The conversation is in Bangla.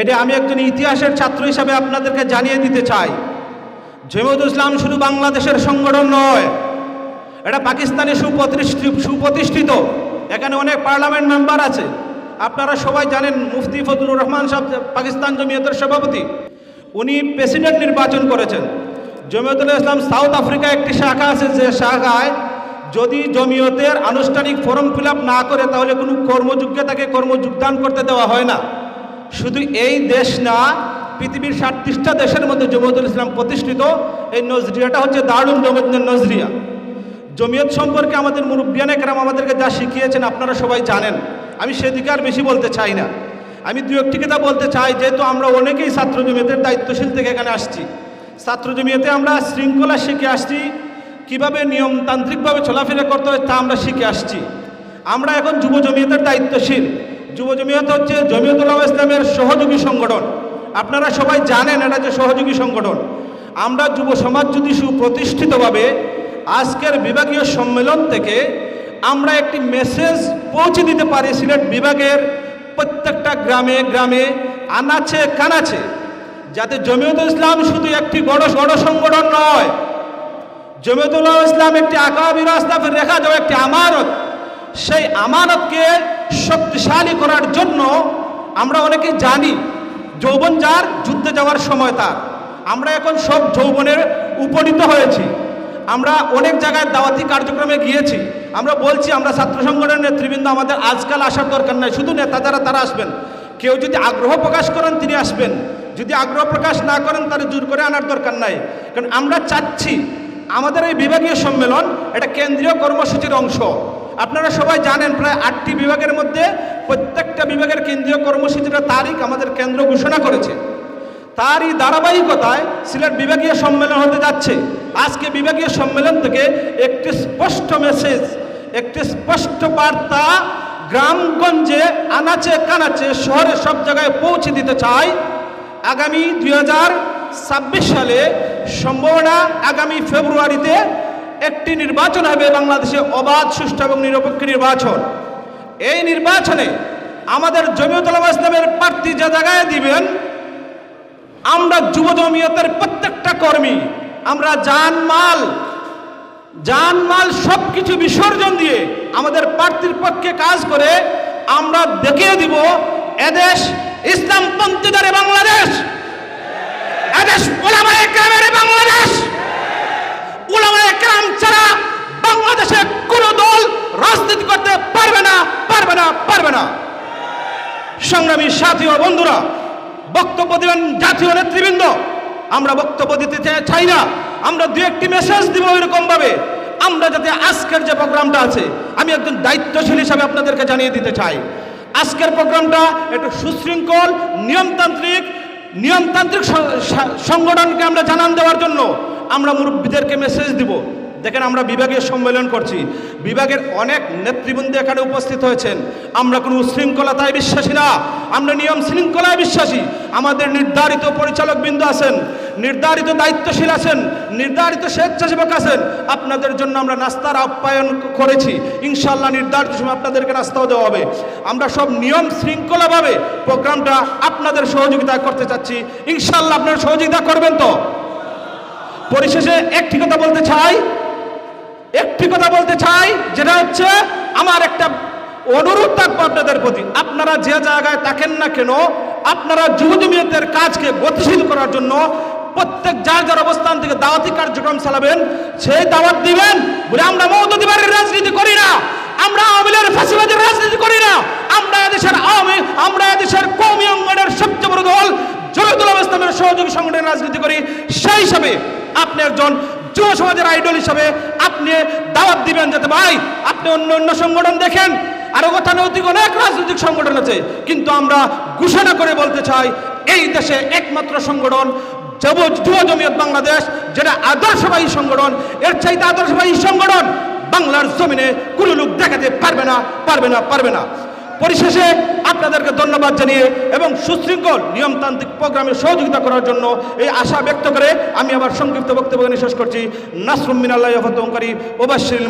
এটা আমি একজন ইতিহাসের ছাত্র হিসাবে আপনাদেরকে জানিয়ে দিতে চাই। জমিয়ত ইসলাম শুধু বাংলাদেশের সংগঠন নয়, এটা পাকিস্তানে সুপ্রতিষ্ঠিত সুপ্রতিষ্ঠিত। এখানে অনেক পার্লামেন্ট মেম্বার আছে। আপনারা সবাই জানেন মুফতি ফজলুর রহমান সাহেব, পাকিস্তান জমিয়তের সভাপতি। উনি প্রেসিডেন্ট নির্বাচন করেছেন। জমিয়তুল ইসলাম সাউথ আফ্রিকা একটি শাখা আছে, যে শাখায় যদি জমিয়তের আনুষ্ঠানিক ফর্ম ফিল না করে, তাহলে কোনো কর্মযোগ্যে তাকে কর্মযোগদান করতে দেওয়া হয় না। শুধু এই দেশ না, পৃথিবীর সাতত্রিশটা দেশের মধ্যে জমিয়তুল ইসলাম প্রতিষ্ঠিত। এই নজরিয়াটা হচ্ছে দারুণ জমিয়তের নজরিয়া। জমিয়ত সম্পর্কে আমাদের মুরব্বিয়ান একরাম আমাদেরকে যা শিখিয়েছেন আপনারা সবাই জানেন। আমি সেদিকে আর বেশি বলতে চাই না। আমি দু একটি কথা বলতে চাই, যেহেতু আমরা অনেকেই ছাত্র জমিয়তের দায়িত্বশীল থেকে এখানে আসছি। ছাত্র জমিয়তে আমরা শৃঙ্খলা শিখে আসছি, কীভাবে নিয়মতান্ত্রিকভাবে চলাফেরা করতে হয় তা আমরা শিখে আসছি। আমরা এখন যুব জমিয়তের দায়িত্বশীল। যুব জমিয়ত হচ্ছে জমিয়তুল্লাহ ইসলামের সহযোগী সংগঠন। আপনারা সবাই জানেন এটা যে সহযোগী সংগঠন। আমরা যুব সমাজ যদি সুপ্রতিষ্ঠিতভাবে আজকের বিভাগীয় সম্মেলন থেকে আমরা একটি মেসেজ পৌঁছে দিতে পারি সিলেট বিভাগের প্রত্যেকটা গ্রামে গ্রামে, আনাচে কানাচে, যাতে জমিয়ত ইসলাম শুধু একটি বড় বড় সংগঠন নয়। জমিয়তুল্লাহ ইসলাম একটি আকাবি রাস্তাফের রেখা যাওয়া একটি আমানত সেই আমানতকে শক্তিশালী করার জন্য আমরা অনেকে জানি, যৌবন যার, যুদ্ধে যাওয়ার সময় তার। আমরা এখন সব যৌবনের উপনীত হয়েছি। আমরা অনেক জায়গায় দাওয়াতি কার্যক্রমে গিয়েছি। আমরা বলছি, আমরা ছাত্র সংগঠনের নেতৃবৃন্দ, আমাদের আজকাল আসার দরকার নাই। শুধু নেতা যারা তারা আসবেন। কেউ যদি আগ্রহ প্রকাশ করেন, তিনি আসবেন। যদি আগ্রহ প্রকাশ না করেন, তাহলে জোর করে আনার দরকার নাই। কারণ আমরা চাচ্ছি, আমাদের এই বিভাগীয় সম্মেলন, এটা কেন্দ্রীয় কর্মসূচির অংশ। আপনারা সবাই জানেন, প্রায় আটটি বিভাগের মধ্যে প্রত্যেকটা বিভাগের কেন্দ্রীয় কর্মসূচির তারিখ আমাদের কেন্দ্র ঘোষণা করেছে। তারই ধারাবাহিকতায় সিলেট বিভাগীয় সম্মেলন হতে যাচ্ছে। আজকে বিভাগীয় সম্মেলন থেকে একটি স্পষ্ট মেসেজ একটি স্পষ্ট বার্তা গ্রামগঞ্জে, আনাচে কানাচে, শহরে সব জায়গায় পৌঁছে দিতে চাই। আগামী দুই হাজার ছাব্বিশ সালে সম্ভাবনা আগামী ফেব্রুয়ারিতে একটি নির্বাচন হবে বাংলাদেশে অবাধ, সুষ্ঠু এবং নিরপেক্ষ নির্বাচন। এই নির্বাচনে আমাদের জমিয়তুল ইসলামের প্রার্থী যে জায়গায় দিবেন, আমরা যুব জমিয়তের প্রত্যেকটা কর্মী, আমরা জানমাল জানমাল সব কিছু বিসর্জন দিয়ে আমাদের প্রার্থীর পক্ষে কাজ করে আমরা দেখিয়ে দিব, এদেশ ইসলামপন্থীদের বাংলাদেশ এদেশ ওলামায়ে কেরামের বাংলাদেশ ওলামায়ে কেরাম ছাড়া বাংলাদেশে কোনো দল রাজনীতি করতে পারবে না পারবে না। সংগ্রামী সাথী ও বন্ধুরা, বক্তব্য দেবেন জাতীয় নেতৃবৃন্দ। আমরা বক্তব্য দিতে চাই না। আমরা দু একটি মেসেজ দিব এরকম ভাবে আমরা যাতে আজকের যে প্রোগ্রামটা আছে, আমি একজন দায়িত্বশীল হিসাবে আপনাদেরকে জানিয়ে দিতে চাই। আজকের প্রোগ্রামটা একটু সুশৃঙ্খল, নিয়মতান্ত্রিক নিয়মতান্ত্রিক সংগঠনকে আমরা জানান দেওয়ার জন্য আমরা মুরব্বীদেরকে মেসেজ দিব। দেখেন আমরা বিভাগীয় সম্মেলন করছি। বিভাগের অনেক নেতৃবৃন্দ এখানে উপস্থিত হয়েছেন। আমরা কোনো উশৃঙ্খলতায় বিশ্বাসী না। আমরা নিয়ম শৃঙ্খলায় বিশ্বাসী। আমাদের নির্ধারিত পরিচালক বিন্দু আছেন, নির্ধারিত দায়িত্বশীল আছেন, নির্ধারিত স্বেচ্ছাসেবক আছেন। আপনাদের জন্য আমরা নাস্তার আপ্যায়ন করেছি। ইনশাল্লাহ নির্ধারিত সময় আপনাদেরকে নাস্তাও দেওয়া হবে। আমরা সব নিয়ম শৃঙ্খলাভাবে প্রোগ্রামটা আপনাদের সহযোগিতা করতে চাচ্ছি। ইনশাল্লাহ আপনারা সহযোগিতা করবেন তো? পরিশেষে একটি কথা বলতে চাই। একটি কথা বলতে চাই, যেটা হচ্ছে আমার একটা অনুরোধ থাকব আপনাদের প্রতি। আপনারা যে জায়গায় থাকেন না কেন, আপনারা যুব জমিয়তের কাজকে গতিশীল করার জন্য প্রত্যেক যার যার অবস্থান থেকে দাওয়াতি কার্যক্রম চালাবেন সেই দাওয়াত দিবেন বলে আমরা মৌদুদিবারের রাজনীতি করি না। আমরা আওয়ামী ফাঁসিবাদের রাজনীতি করি না। আমরা এদেশের আওয়ামী, আমরা এদেশের কৌমি অঙ্গনের সবচেয়ে বড় দল জমিয়তুল ইসলামের সহযোগী সংগঠনের রাজনীতি করি। সেই হিসাবে আপনি একজন যুব সমাজের আইডল হিসাবে আপনি দাওয়াত দিবেন যাতে ভাই, আপনি অন্য অন্য সংগঠন দেখেন। আরও গতানৈতিক অনেক রাজনৈতিক সংগঠন আছে, কিন্তু আমরা ঘোষণা করে বলতে চাই, এই দেশে একমাত্র সংগঠন যুব যুব জমিয়ত বাংলাদেশ, যেটা আদর্শবাহী সংগঠন। এর চাইতে আদর্শবাহী সংগঠন বাংলার জমিনে কোনো লোক দেখাতে পারবে না পারবে না পারবে না। পরিশেষে আপনাদেরকে ধন্যবাদ জানিয়ে এবং সুশৃঙ্খল নিয়মতান্ত্রিক প্রোগ্রামে সহযোগিতা করার জন্য এই আশা ব্যক্ত করে আমি আবার সংক্ষিপ্ত বক্তব্য শেষ করছি। নাসরুম মিনাল্লাহ ফতঙ্কারী ওবাশির